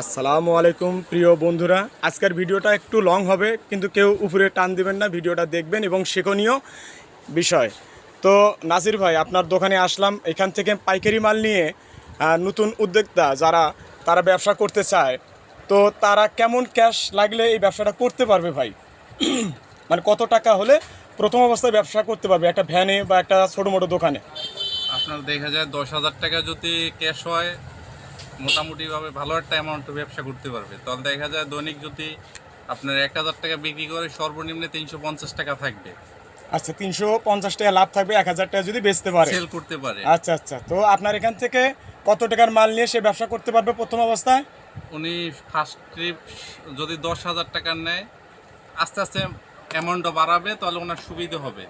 আসসালামু আলাইকুম, প্রিয় বন্ধুরা। আজকের ভিডিওটা একটু লং হবে, কিন্তু কেউ উপরে টান দিবেন না, ভিডিওটা দেখবেন এবং শিক্ষণীয় বিষয়। তো নাসির ভাই, আপনার দোকানে আসলাম, এখান থেকে পাইকারি মাল নিয়ে নতুন উদ্যোক্তা যারা, তারা ব্যবসা করতে চায়, তো তারা কেমন ক্যাশ লাগলে এই ব্যবসাটা করতে পারবে ভাই? মানে কত টাকা হলে প্রথম অবস্থায় ব্যবসা করতে পারবে, একটা ভ্যানে বা একটা ছোটো মোটো দোকানে? আপনার দেখা যায় দশ হাজার টাকা যদি ক্যাশ হয় মোটামুটিভাবে ভালো একটা অ্যামাউন্ট ব্যবসা করতে পারবে। তাহলে দেখা যায় দৈনিক যদি আপনার এক হাজার টাকা বিক্রি করে সর্বনিম্ন তিনশো পঞ্চাশ টাকা থাকবে। আচ্ছা তিনশো পঞ্চাশ টাকা লাভ থাকবে এক হাজার টাকা যদি বেচতে পারে। সেল করতে পারে। আচ্ছা আচ্ছা তো আপনার এখান থেকে কত টাকার মাল নিয়ে সে ব্যবসা করতে পারবে প্রথম অবস্থায়? উনি ফার্স্ট ট্রিপ যদি দশ হাজার টাকার নেয় আস্তে আস্তে অ্যামাউন্টটা বাড়াবে তাহলে ওনার সুবিধে হবে।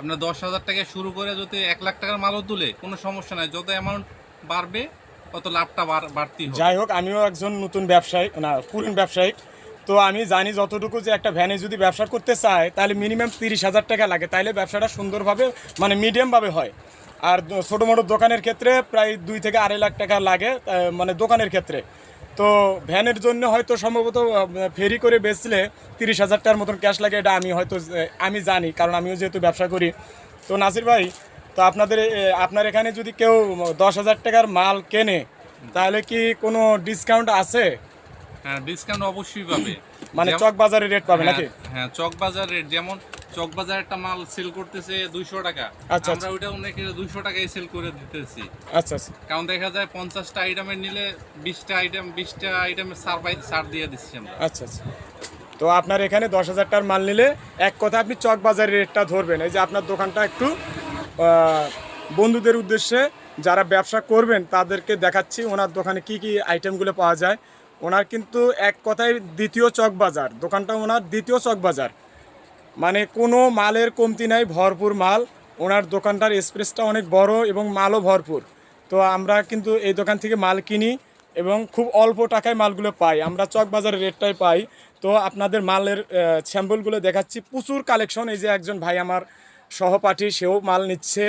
আপনার দশ হাজার টাকা শুরু করে যদি এক লাখ টাকার মালও তুলে কোনো সমস্যা নাই। যত অ্যামাউন্ট বাড়বে লাভটা বাড়তি যাই হোক, আমিও একজন নতুন ব্যবসায়ী, না, পুরন ব্যবসায়ী। তো আমি জানি যতটুকু যে একটা ভ্যানে যদি ব্যবসা করতে চায়, তাহলে মিনিমাম তিরিশ হাজার টাকা লাগে। তাহলে ব্যবসাটা সুন্দরভাবে মানে মিডিয়ামভাবে হয়। আর ছোটো মোটো দোকানের ক্ষেত্রে প্রায় দুই থেকে আড়াই লাখ টাকা লাগে মানে দোকানের ক্ষেত্রে। তো ভ্যানের জন্য হয়তো সম্ভবত ফেরি করে বেচলে তিরিশ হাজার টাকার মতন ক্যাশ লাগে, এটা আমি হয়তো আমি জানি, কারণ আমিও যেহেতু ব্যবসা করি। তো নাসির ভাই তো আপনাদের আপনার এখানে যদি কেউ দশ হাজার টাকার মাল কেনে তাহলে কি কোনো ডিসকাউন্ট আছে? হ্যাঁ ডিসকাউন্ট অবশ্যই পাবে। মানে চক বাজারে রেট পাবে নাকি? হ্যাঁ, হ্যাঁ চক বাজার রেট যেমন চক বাজার একটা মাল সেল করতেছে দুইশো টাকা। আচ্ছা, আমরা ওইটা অনেকে দুইশো টাকায় সেল করে দিতেছি। আচ্ছা আচ্ছা। কারণ দেখা যায় পঞ্চাশটা আইটেমের নিলে বিশটা আইটেম বিশটা আইটেমের সার পাই সার দিয়ে দিচ্ছি আমরা। আচ্ছা আচ্ছা। তো আপনার এখানে দশ হাজার টাকার মাল নিলে এক কথা আপনি চক বাজারের রেটটা ধরবেন। এই যে আপনার দোকানটা একটু বন্ধুদের উদ্দেশ্যে যারা ব্যবসা করবেন, তাদেরকে দেখাচ্ছি ওনার দোকানে কি কি আইটেমগুলো পাওয়া যায়। ওনার কিন্তু এক কথায় দ্বিতীয় চক বাজার, দোকানটা ওনার দ্বিতীয় চক বাজার। মানে কোনো মালের কমতি নাই, ভরপুর মাল। ওনার দোকানটার স্পেসটা অনেক বড় এবং মালও ভরপুর। তো আমরা কিন্তু এই দোকান থেকে মাল কিনি এবং খুব অল্প টাকায় মালগুলো পাই। আমরা চক বাজারের রেটটাই পাই। তো আপনাদের মালের স্যাম্পলগুলো দেখাচ্ছি। প্রচুর কালেকশন এই যে একজন ভাই আমার সহপাঠী, সেও মাল নিচ্ছে।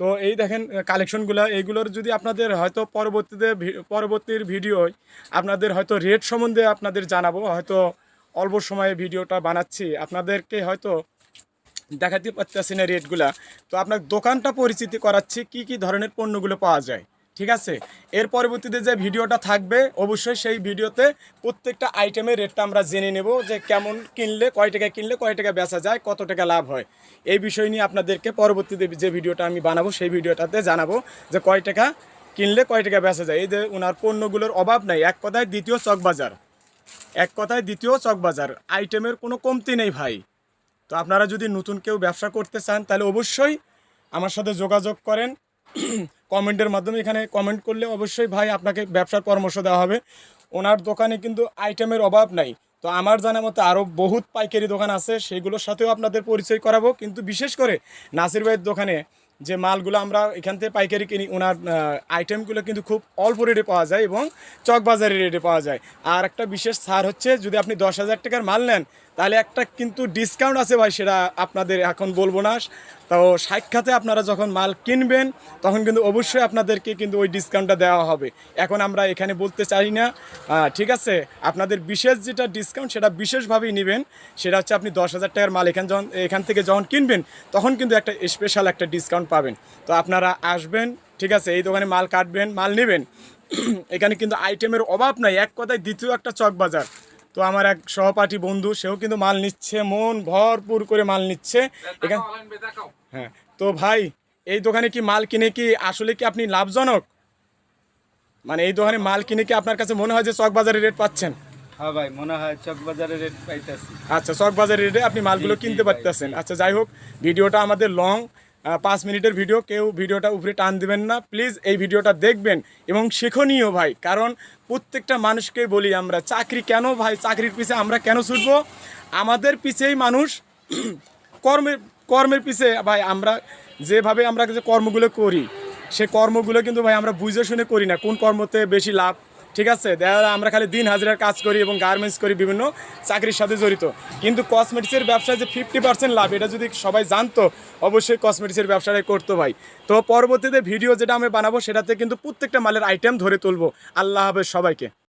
তো এই দেখেন কালেকশনগুলো এইগুলোর যদি আপনাদের হয়তো পরবর্তীতে পরবর্তীর ভিডিওয় আপনাদের হয়তো রেট সম্বন্ধে আপনাদের জানাব, হয়তো অল্প সময়ে ভিডিওটা বানাচ্ছি, আপনাদেরকে হয়তো দেখাতে পারতেছি না রেটগুলা তো আপনার দোকানটা পরিচিতি করাচ্ছি, কি কি ধরনের পণ্যগুলো পাওয়া যায়। ঠিক আছে? এর পরবর্তীতে যে ভিডিওটা থাকবে, অবশ্যই সেই ভিডিওতে প্রত্যেকটা আইটেমের রেটটা আমরা জেনে নেব যে কেমন কিনলে, কয় টাকা কিনলে, কয় টাকা বেচা যায়, কত টাকা লাভ হয়। এই বিষয় নিয়ে আপনাদেরকে পরবর্তীতে যে ভিডিওটা আমি বানাবো, সেই ভিডিওটাতে জানাব যে কয় টাকা কিনলে কয় টাকা বেচা যায়। এই যে ওনার পণ্যগুলোর অভাব নাই, এক কথায় দ্বিতীয় চকবাজার। এক কথায় দ্বিতীয় চকবাজার আইটেমের কোনো কমতি নেই ভাই। তো আপনারা যদি নতুন কেউ ব্যবসা করতে চান, তাহলে অবশ্যই আমার সাথে যোগাযোগ করেন। কমেন্টের মাধ্যমে এখানে কমেন্ট করলে অবশ্যই ভাই আপনাকে ব্যবসার পরামর্শ দেওয়া হবে। ওনার দোকানে কিন্তু আইটেমের অভাব নাই। তো আমার জানা মতো আরও বহুত পাইকারি দোকান আছে, সেগুলোর সাথেও আপনাদের পরিচয় করাবো। কিন্তু বিশেষ করে নাসির ভাইয়ের দোকানে যে মালগুলো আমরা এখান থেকে পাইকারি কিনি, ওনার আইটেমগুলো কিন্তু খুব অল্প রেটে পাওয়া যায় এবং চক বাজারের রেটে পাওয়া যায়। আর একটা বিশেষ ছাড় হচ্ছে, যদি আপনি দশ হাজার টাকার মাল নেন তাহলে একটা কিন্তু ডিসকাউন্ট আছে ভাই, সেটা আপনাদের এখন বলব না। তো সাক্ষাতে আপনারা যখন মাল কিনবেন, তখন কিন্তু অবশ্যই আপনাদেরকে কিন্তু ওই ডিসকাউন্টটা দেওয়া হবে। এখন আমরা এখানে বলতে চাই না। ঠিক আছে? আপনাদের বিশেষ যেটা ডিসকাউন্ট সেটা বিশেষভাবেই নেবেন। সেটা হচ্ছে আপনি দশ হাজার টাকার মাল এখান যখন এখান থেকে যখন কিনবেন, তখন কিন্তু একটা স্পেশাল একটা ডিসকাউন্ট পাবেন। তো আপনারা আসবেন, ঠিক আছে? এই দোকানে মাল কাটবেন, মাল নেবেন। এখানে কিন্তু আইটেমের অভাব নাই। এক কথায় দ্বিতীয় একটা চক বাজার তো আমার এক সহপাঠী বন্ধু সেও কিন্তু মাল নিচ্ছে মন ভরপুর করে মাল নিচ্ছে। এখানে হ্যাঁ তো ভাই এই দোকানে কি মাল কিনে কি আসলে কি আপনি লাভজনক? মানে এই দোকানে মাল কিনে কি আপনার কাছে মনে হয় যে চক বাজারে রেট পাচ্ছেন? হ্যাঁ ভাই মনে হয় চক বাজারে রেট পাইতেছি। আচ্ছা চক বাজারের রেটে আপনি মালগুলো কিনতে পারতেছেন। আচ্ছা যাই হোক ভিডিওটা আমাদের লং পাঁচ মিনিটের ভিডিও, কেউ ভিডিওটা উপরে টান দিবেন না। প্লিজ এই ভিডিওটা দেখবেন এবং শিক্ষণীয় ভাই, কারণ প্রত্যেকটা মানুষকে বলি আমরা, চাকরি কেন ভাই, চাকরির পিছে আমরা কেন ছুটবো? আমাদের পিছেই মানুষ কর্মের কর্মের পিছে ভাই, আমরা যেভাবে আমরা যে কর্মগুলো করি, সে কর্মগুলো কিন্তু ভাই আমরা বুঝে শুনে করি না, কোন কর্মতে বেশি লাভ ঠিক আছে? দেখা আমরা খালি দিন হাজিরার কাজ করি এবং গার্মেন্টস করি বিভিন্ন চাকরির সাথে জড়িত। কিন্তু কসমেটিক্সের ব্যবসায় যে ফিফটি পার্সেন্ট লাভ, এটা যদি সবাই জানতো, অবশ্যই কসমেটিক্সের ব্যবসাটাই করতো ভাই। তো পরবর্তীতে ভিডিও যেটা আমি বানাবো, সেটাতে কিন্তু প্রত্যেকটা মালের আইটেম ধরে তুলবো। আল্লাহ হবে সবাইকে।